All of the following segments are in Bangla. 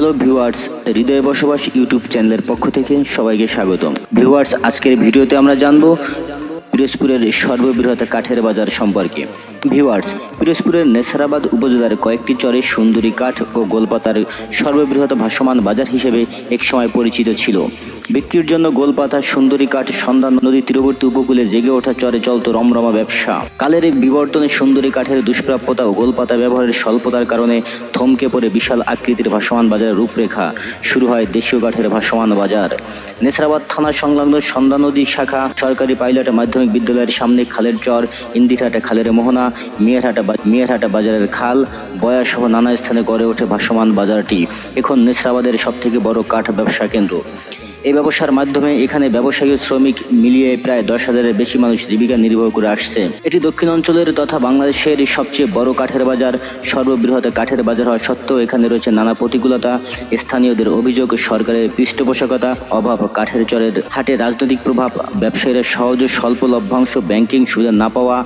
হ্যালো ভিউয়ার্স হৃদয় বসবাস ইউটিউব চ্যানেলের পক্ষ থেকে সবাইকে স্বাগতম। ভিউয়ার্স আজকের ভিডিওতে আমরা জানব পিরোজপুরের সর্ববৃহৎ কাঠের বাজার সম্পর্কে। ভিউয়ার্স পিরোজপুরের নেসারাবাদ উপজেলার কয়েকটি চরে সুন্দরী কাঠ ও গোলপাতার সর্ববৃহৎ ভাসমান বাজার হিসেবে একসময় পরিচিত ছিল। বিক্রির জন্য গোলপাতা, সুন্দরী কাঠ, সন্ধান, নদী, তীরবর্তী উপকূলে জেগে ওঠা চরে চলত রমরমা ব্যবসা। কালের এক বিবর্তনে সুন্দরী কাঠের দুষ্প্রাপ্যতা ও গোলপাতা ব্যবহারের স্বল্পতার কারণে থমকে পড়ে বিশাল আকৃতির ভাসমান বাজারের রূপরেখা। শুরু হয় দেশীয় কাঠের ভাসমান বাজার। নেসরাবাদ থানা সংলগ্ন সন্ধ্যা নদী শাখা সরকারি পাইলট মাধ্যমিক বিদ্যালয়ের সামনে খালের চর, ইন্দিরহাটা খালের মোহনা, মিয়ারহাটা মিয়ারহাটা বাজারের খাল বয়া সহ নানা স্থানে গড়ে ওঠে ভাসমান বাজারটি। এখন নেসরাবাদের সবথেকে বড় কাঠ ব্যবসা কেন্দ্র। এই ব্যবসার মাধ্যমে এখানে ব্যবসায়ী শ্রমিক মিলিয়ে প্রায় দশ হাজারের বেশি মানুষ জীবিকা নির্বাহ করে আসছে। এটি দক্ষিণ অঞ্চলের তথা বাংলাদেশের সবচেয়ে বড় কাঠের বাজার। সর্ববৃহৎ কাঠের বাজার হওয়া সত্ত্বেও এখানে রয়েছে নানা প্রতিকূলতা। স্থানীয়দের অভিযোগ, সরকারের পৃষ্ঠপোষকতা, অভাব, কাঠের চরের হাটে রাজনৈতিক প্রভাব ব্যবসায়ীরা সহজ স্বল্প লভ্যাংশ, ব্যাংকিং সুবিধা না পাওয়া,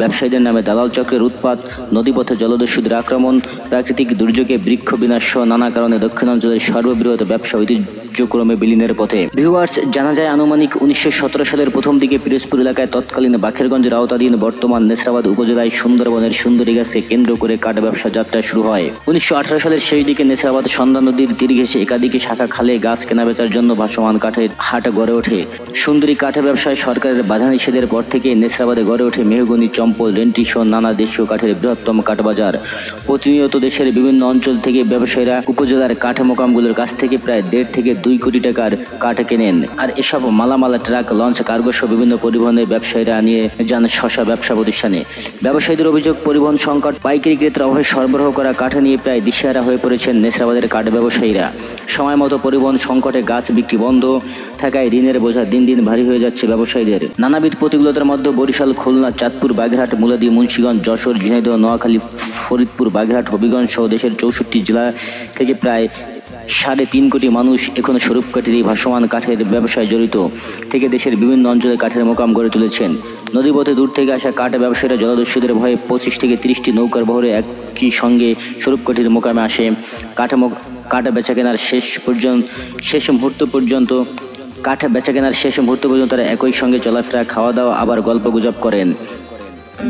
ব্যবসায়ীদের নামে দালাল চক্রের উৎপাত, নদীপথে জলদস্যুদের আক্রমণ, প্রাকৃতিক দুর্যোগে বৃক্ষ বিনাশ নানা কারণে দক্ষিণাঞ্চলের সর্ববৃহৎ ব্যবসা ঐতিহ্যক্রমে বিলীনের পথে। ভিউয়ার্স, জানা যায় আনুমানিক উনিশশো সতেরো সালের প্রথম দিকে পিরোজপুর এলাকায় তৎকালীন বাখেরগঞ্জের আওতাধীন বর্তমান নেসরাবাদ উপজেলায় সুন্দরবনের সুন্দরী গাছে কেন্দ্র করে কাঠ ব্যবসা যাত্রা শুরু হয়। উনিশশো সালের সেই দিকে নেসরাবাদ সন্ধ্যা নদীর তীর ঘেঁষে একাধিকে শাখা খালে গাছ কেনাবেচার জন্য ভাসমান কাঠের হাট গড়ে ওঠে। সুন্দরী কাঠের ব্যবসায় সরকারের বাধা নিষেধের পর থেকে নেসরাবাদে গড়ে ওঠে মেহগনি, চম্পল, রেন্টি সহ নানা দেশীয় কাঠের বৃহত্তম কাঠ বাজার। প্রতিনিয়ত দেশের বিভিন্ন অঞ্চল থেকে ব্যবসায়ীরা উপজেলার কাঠ মোকামগুলোর কাছ থেকে প্রায় দেড় থেকে দুই কোটি টাকার কাঠ কেনেন। আর এসব মালামালা, ট্রাক, লঞ্চ, কার্গো সহ বিভিন্ন পরিবহনের ব্যবসায়ীরা নিয়ে যান শশা ব্যবসা প্রতিষ্ঠানে। ব্যবসায়ীদের অভিযোগ, পরিবহন সংকট, পাইকারি ক্রেতার অভাবে সরবরাহ করা কাঠ নিয়ে প্রায় দিশেহারা হয়ে পড়েছেন নেসরাবাদের কাঠ ব্যবসায়ীরা। সময় মতো পরিবহন সংকটে গাছ বিক্রি বন্ধ থাকায় ঋণের বোঝা দিন দিন ভারী হয়ে যাচ্ছে ব্যবসায়ীদের। নানাবিধ প্রতিকূলতার মধ্যে বরিশাল, খুলনা, চাঁদপুর, বাগেরহাট, মুলাদি, মুন্সিগঞ্জ, যশোর, ঝিনাইদহ, নোয়াখালী, ফরিদপুর, বাগেরহাট, হবিগঞ্জ সহ দেশের চৌষট্টি জেলা থেকে প্রায় সাড়ে তিন কোটি মানুষ এখনও স্বরূপকাঠির এই ভাসমান কাঠের ব্যবসায় জড়িত থেকে দেশের বিভিন্ন অঞ্চলে কাঠের মোকাম গড়ে তুলেছেন। নদীপথে দূর থেকে আসা কাঠ ব্যবসায়ীরা জলদস্যুদের ভয়ে পঁচিশ থেকে তিরিশটি নৌকার বহরে একই সঙ্গে স্বরূপকাঠির মোকামে আসে। কাঠ কাঠ বেচা কেনার শেষ পর্যন্ত শেষ মুহূর্ত পর্যন্ত কাঠ বেচা কেনার শেষ মুহূর্ত পর্যন্ত তারা একই সঙ্গে চলাফেরা খাওয়া দাওয়া আবার গল্প গুজব করেন।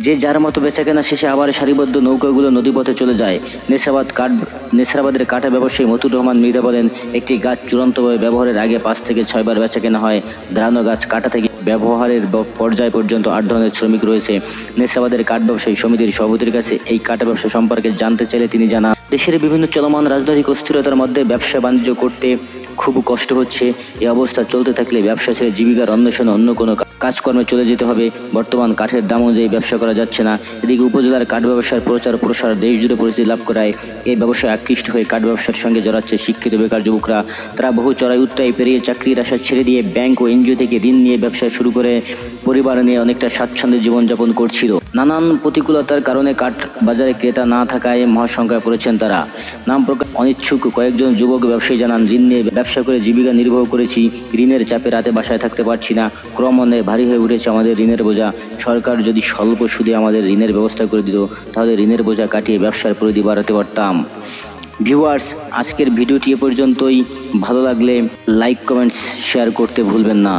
যে যার মতো বেচাকেনা শেষে আবার সারিবদ্ধ নৌকাগুলো নদীপথে চলে যায়। নেশাবাদ কাঠ নেশাবাদের কাঠা ব্যবসায়ী মতুর রহমান মৃধা বলেন, একটি গাছ চূড়ান্তভাবে ব্যবহারের আগে পাঁচ থেকে ছয়বার বেচাকেনা হয়। দাঁড়ানো গাছ কাটা থেকে ব্যবহারের পর্যায় পর্যন্ত আট ধরনের শ্রমিক রয়েছে। নেশাবাদের কাঠ ব্যবসায়ী সমিতির সভাপতির কাছে এই কাটা ব্যবসা সম্পর্কে জানতে চাইলে তিনি জানান, দেশের বিভিন্ন চলমান রাজনৈতিক অস্থিরতার মধ্যে ব্যবসা বাণিজ্য করতে খুব কষ্ট হচ্ছে। এই অবস্থা চলতে থাকলে ব্যবসা ছেড়ে জীবিকার অন্বেষণে অন্য কোনো কাজকর্মে চলে যেতে হবে। বর্তমান কাঠের দাম অনুযায়ী ব্যবসা করা যাচ্ছে না। এদিকে উপজেলার কাঠ ব্যবসার প্রচার প্রসার দেশ জুড়ে পরিচিতি লাভ করায় এই ব্যবসায় আকৃষ্ট হয়ে কাঠ ব্যবসার সঙ্গে জড়াচ্ছে শিক্ষিত বেকার যুবকরা। তারা বহু চড়াই উত্তরাই পেরিয়ে চাকরির আশা ছেড়ে দিয়ে ব্যাংক ও এনজিও থেকে ঋণ নিয়ে ব্যবসা শুরু করে। পরিবার নিয়ে অনেকটা স্বাচ্ছন্দ্যে জীবনযাপন করছিল। নানান প্রতিকূলতার কারণে কাঠ বাজারে ক্রেতা না থাকায় মহাশঙ্কায় পড়েছেন তারা। নাম প্রকাশ অনিচ্ছুক কয়েকজন যুবক ব্যবসায়ী জানান, ঋণ নিয়ে ব্যবসা করে জীবিকা নির্বাহ করেছি, ঋণের চাপে রাতে বাসায় থাকতে পারছি না। ক্রমণে ভারী হয়ে উঠেছে আমাদের ঋণের বোঝা। সরকার যদি স্বল্প সুদে আমাদের ঋণের ব্যবস্থা করে দিত, তাহলে ঋণের বোঝা কাটিয়ে ব্যবসার পরিধি বাড়াতে পারতাম। ভিউয়ার্স, আজকের ভিডিওটি এ পর্যন্তই। ভালো লাগলে লাইক, কমেন্টস, শেয়ার করতে ভুলবেন না।